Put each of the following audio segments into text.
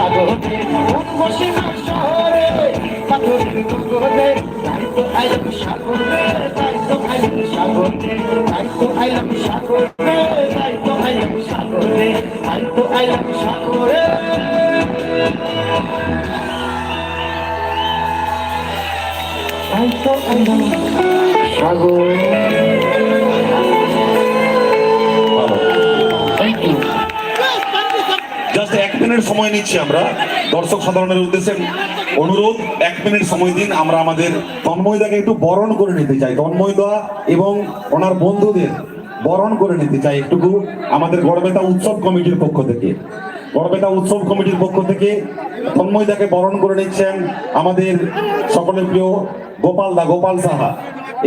সাগরে মন না শহরে পাথরের নগরে তাই তো আইলাম সাগরে তাই তো আইলাম সাগরে তাই তো আইলাম সাগরে তাই তো আইলাম সাগরে তাই তো আইলাম সাগরে তাই তো আইলাম সাগরে মিনিট সময় নিচ্ছি আমরা। দর্শক সাধারণের উদ্দেশ্যে অনুরোধ, এক মিনিট সময় দিন, আমরা আমাদের তন্ময়দাকে একটু বরণ করে নিতে চাই। তন্ময়দা এবং ওনার বন্ধুদের বরণ করে নিতে চাই একটুকু আমাদের গড়বেতা উৎসব কমিটির পক্ষ থেকে। গড়বেতা উৎসব কমিটির পক্ষ থেকে তন্ময়দাকে বরণ করে নিচ্ছেন আমাদের সকলের প্রিয় গোপাল দা, গোপাল সাহা।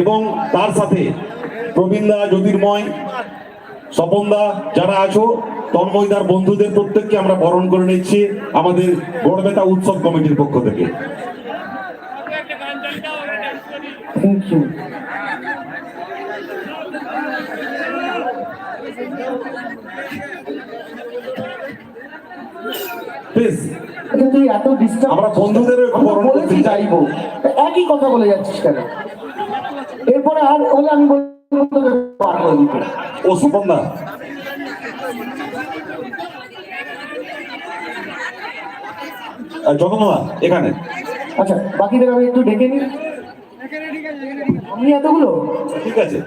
এবং তার সাথে প্রবীণ দা, জ্যোতির্ময় স্বপনদা যারা আছো তন্ময়দার বন্ধুদের প্রত্যেককে আমরা বরণ করে নিচ্ছি আমাদের গড়বেতা উৎসব কমিটির পক্ষ থেকে। থ্যাংক ইউ প্লিজ তুই এত ডিস্টার্ব আমরা বন্ধুদেরও একটু বরণ করতে বলেছি চাই। যাইবো। একই কথা বলে যাচ্ছিস কেন? এরপরে আর হলে আমি বলব তোকে পার করে দিতে। ও স্বপনদা আর এখানে। আচ্ছা বাকিদের আমি একটু ডেকে নিই। আমি এতগুলো? ঠিক আছে।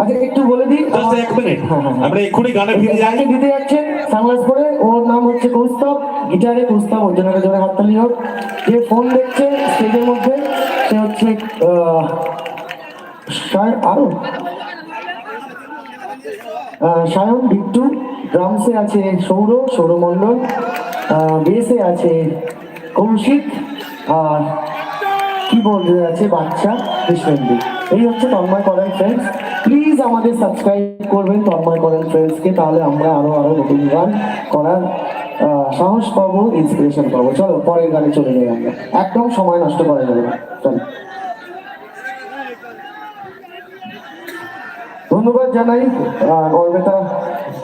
আচ্ছা একটু বলে দিই। জাস্ট এক মিনিট। হ্যাঁ, হ্যাঁ, হ্যাঁ। আমরা এক্ষুনি গানে ফিরে যাই। দিতে যাচ্ছেন সানগ্লাস পরে। ওর নাম হচ্ছে কৌস্তব গিটারে কৌস্তব ওর জন্য জোরে হাততালি হোক। যে ফোন দেখছে স্টেজের মধ্যে সে হচ্ছে আরও সায়ন, বিট্টু ড্রামসে আছে সৌর, সৌরমণ্ডল বেসে আছে কৌশিক, আর কিবোর্ডে আছে বাচ্চা, কৃষ্ণেন্দু। এই হচ্ছে তন্ময় করেন ফ্রেন্ডস প্লিজ আমাদের সাবস্ক্রাইব করবেন তন্ময় করেন ফ্রেন্ডসকে তাহলে আমরা আরও আরও নতুন গান করার সাহস পাবো ইন্সপিরেশন পাবো। চলো, পরের গানে চলে যাই আমরা। একদম সময় নষ্ট করা যাবে না। চলো। ধন্যবাদ জানাই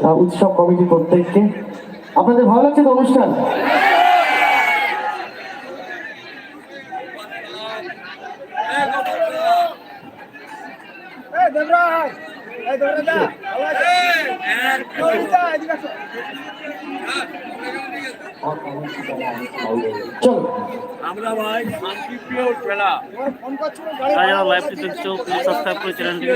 আহ, উৎসব কমিটি প্রত্যেককে। আপনাদের ভালো লাগছে তো অনুষ্ঠান? চলো। আমরা ভাই শান্তিপ্রিয় খেলা যারা লাইভটি দেখছ প্লিজ সাবস্ক্রাইব করে চ্যানেলটি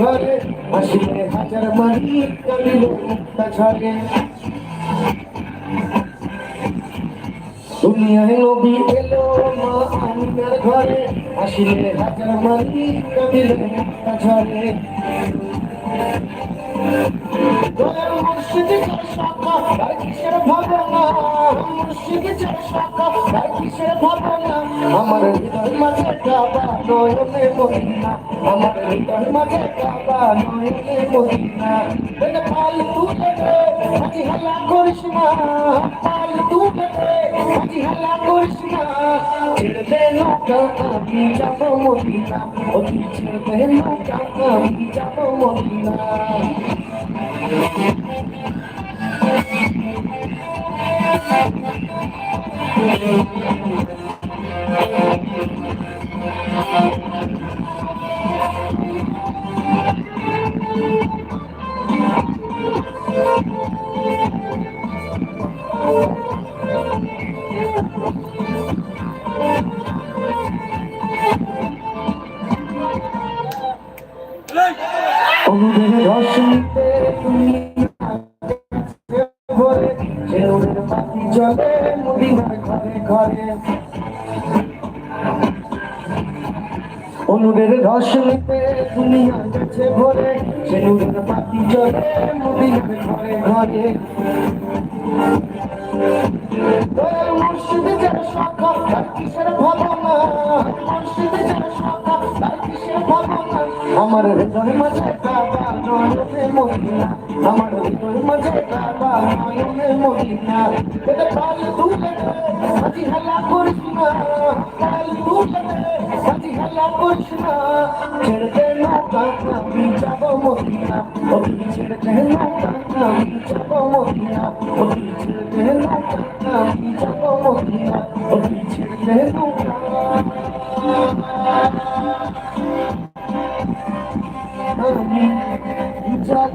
ঘরে আসিলে হাজার মারি কালিল মুক্তা ঝরে এলো ঘরে আসিলে হাজার মারি কালিল আমার হৃদয় মাঝে কাবা নয়নে মদিনা আমার হৃদয় মাঝে কাবা নয়নে মদিনা এটা পাল তুলে দে হাজি হাল্লা করিস না পাল তুলে দে হাজি হাল্লা করিস না ছেড়ে দে নৌকা আমি যাব মদিনা ও তুই ছেড়ে দে নৌকা আমি যাব মদিনা অনুদের রশ্মিতে Yaşım অনুদের রশ্মিতে দুনিয়া গেছে ভরে, সে শেউরের পাখি চলে মদিনার ঘরে ঘরে। মুর্শিদে যার শাখা তার কিসের ভাবনা? মুর্শিদে যার শাখা তার কিসের ভাবনা? আমার হৃদয় মাঝে কাবা নয়নে মদিনা আমার হৃদয় মাঝে কাবা নয়নে মদিনা এটা কাল তুলে দে হাজি করিস না। তুলে দে না ছেড়ে নৌকা আমি যাব মদিনা ও ছেড়ে দে নৌকা আমি যাব মদিনা ও ছেড়ে দে নৌকা আমি যাব মদিনা ও ছেড়ে দে নৌকা আমি যাব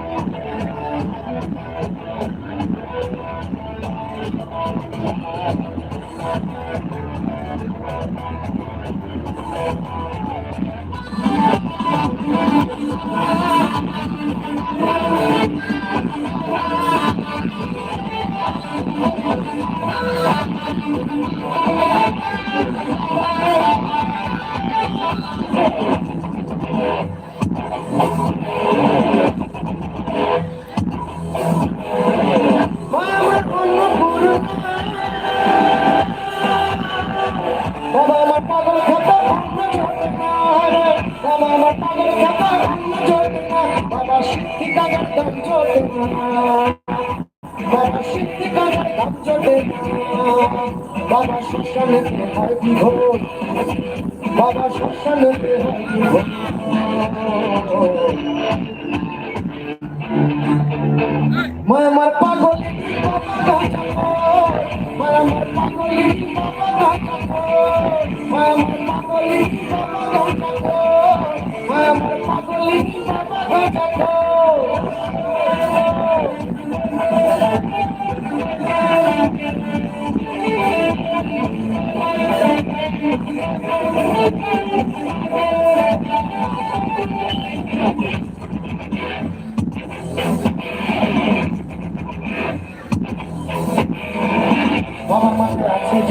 Oh.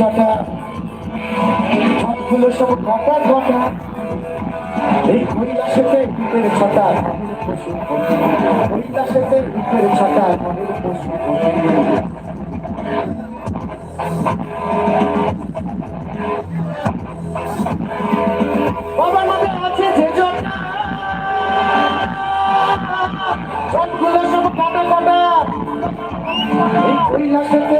জটা সবগুলো সব গটা গটা এই কৈলাসেতে ভিতরে ছটা। কৈলাসেতে ভিতরে ছটা। পশু বাবার আছে যে সবগুলো সব কাটা কাটা এই ছটা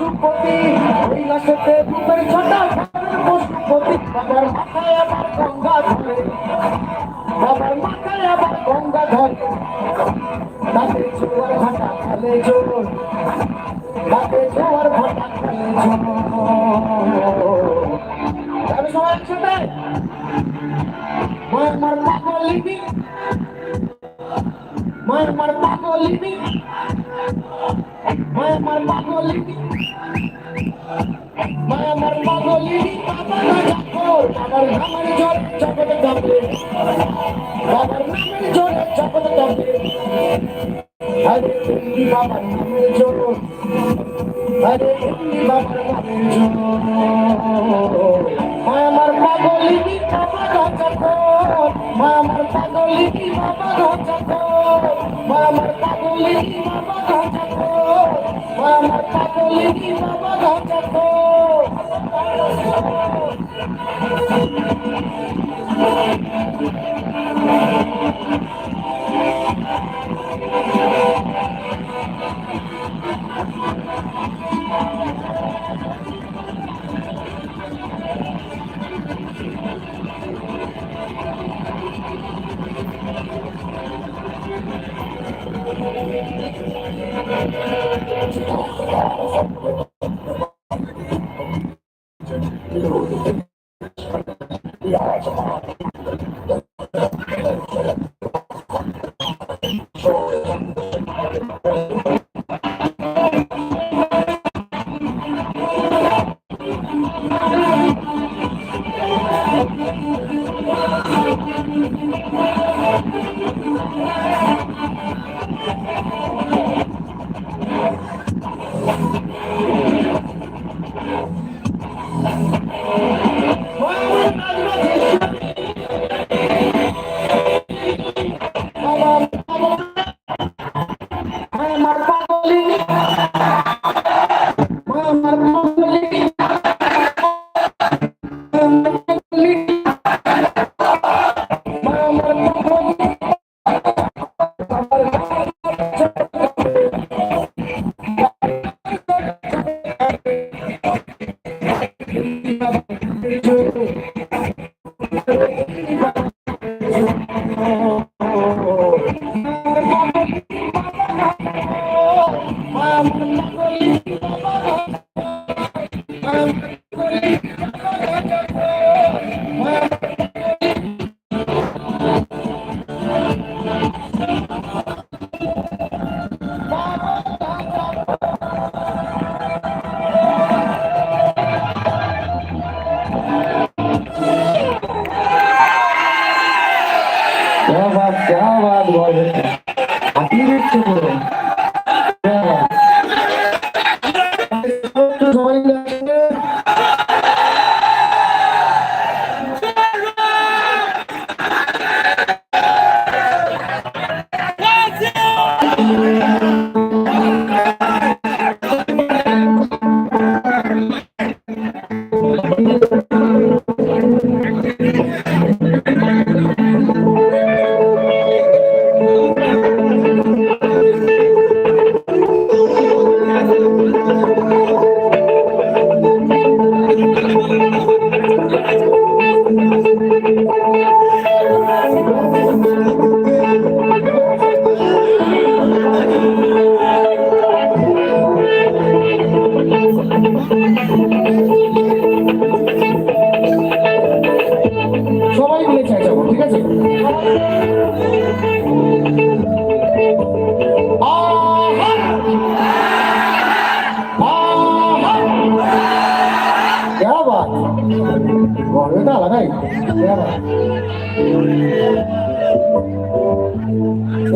পশুপতি কৈলাসেতে ভূপের ছটা পশুপতি বাবার মাথায় আবার গঙ্গা ধরে বাবার মাথায় আবার গঙ্গা ধরে তাতে জোয়ার ভাটা খেলে জোর। বাবার নামের জোর আরে বাবা Oh.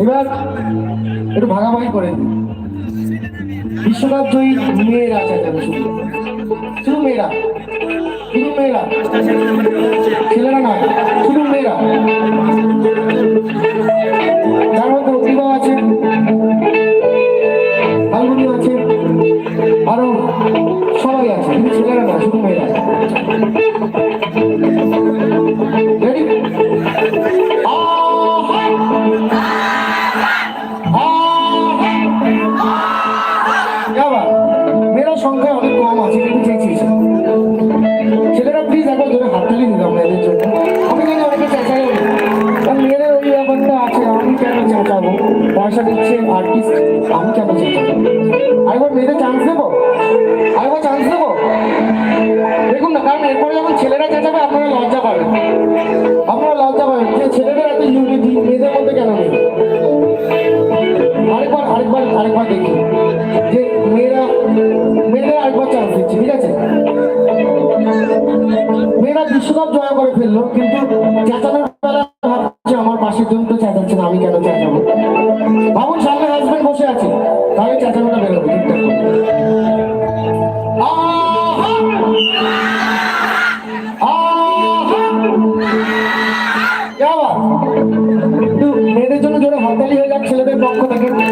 এবার একটু ভাগাভাগি করে বিশ্বকাপ জয়ী মেয়েরা আছে শুধু মেয়েরা। মেয়েরা ছেলেরা নয় শুধু মেয়েরা তার মধ্যে বিবাহ আছে মেয়েরা একবার চান্স দিচ্ছি, ঠিক আছে? মেয়েরা বিশ্বকাপ জয় করে ফেলল, কিন্তু চেঁচানোর বেলা ভাবছে, আমার পাশের জন্য তো চেঁচাচ্ছে না, আমি কেন চেঁচাবো? ভাবুন, সামনে হাজব্যান্ড বসে আছে, তাহলে চেঁচানোটা বেরোবে মেয়েদের জন্য জোরে হরতালি হয়ে যাক, ছেলেদের পক্ষ থেকে।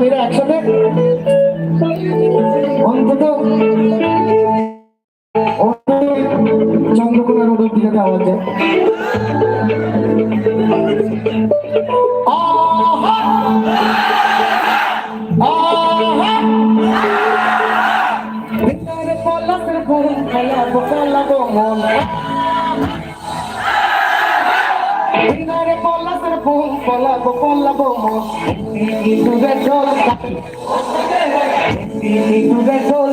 মেয়েরা মেয়েরা একসাথে অন্তত চন্দ্রকোনা রোড অব্দি যাতে আওয়াজ যায়। Hindi tu vedol, hindi tu vedol,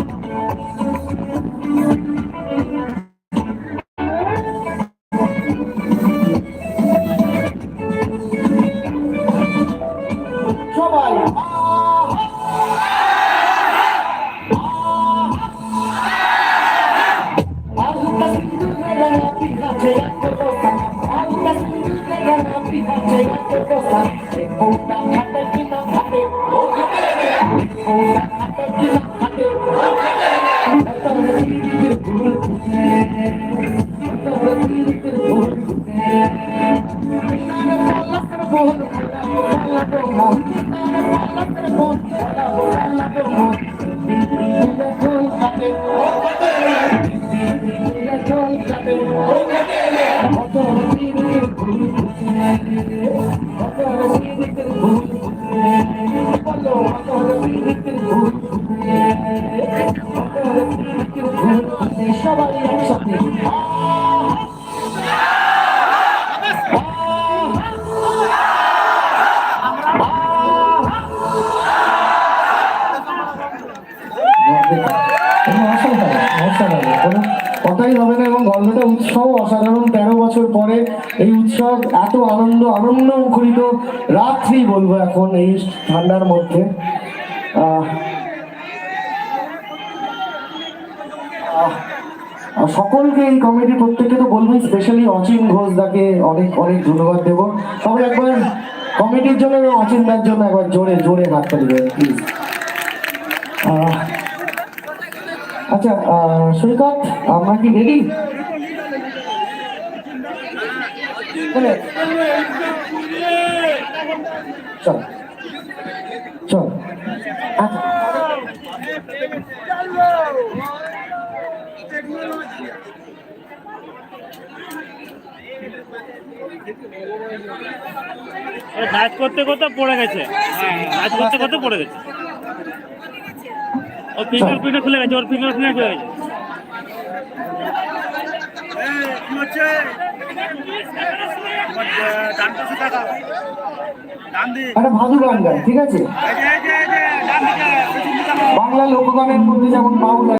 Oh. কথাই হবে না এবং গল্পটা উৎসব, অসাধারণ তেরো বছর পরে এই উৎসব এত আনন্দ আনন্দ মুখরিত রাত্রি বলব এখন এই ঠান্ডার মধ্যে। সকলকে এই কমিটি প্রত্যেককে তো বলব স্পেশালি অচিন ঘোষ দাকে অনেক অনেক ধন্যবাদ দেবো। সবাই একবার কমিটির জন্য এবং অচিন দার জন্য একবার জোরে জোরে হাততালি দেবেন প্লিজ আচ্ছা সৈকত, আমরা কি রেডি চল। চল। ও করতে করতে পড়ে গেছে। কাজ করতে করতে পড়ে গেছে। ও ফিঙ্গার প্রিন্ট খুলে গেছে ওর ফিঙ্গার প্রিন্ট খুলে গেছে ঠিক আছে? বাংলা লোকগানের মধ্যে যেমন বাউল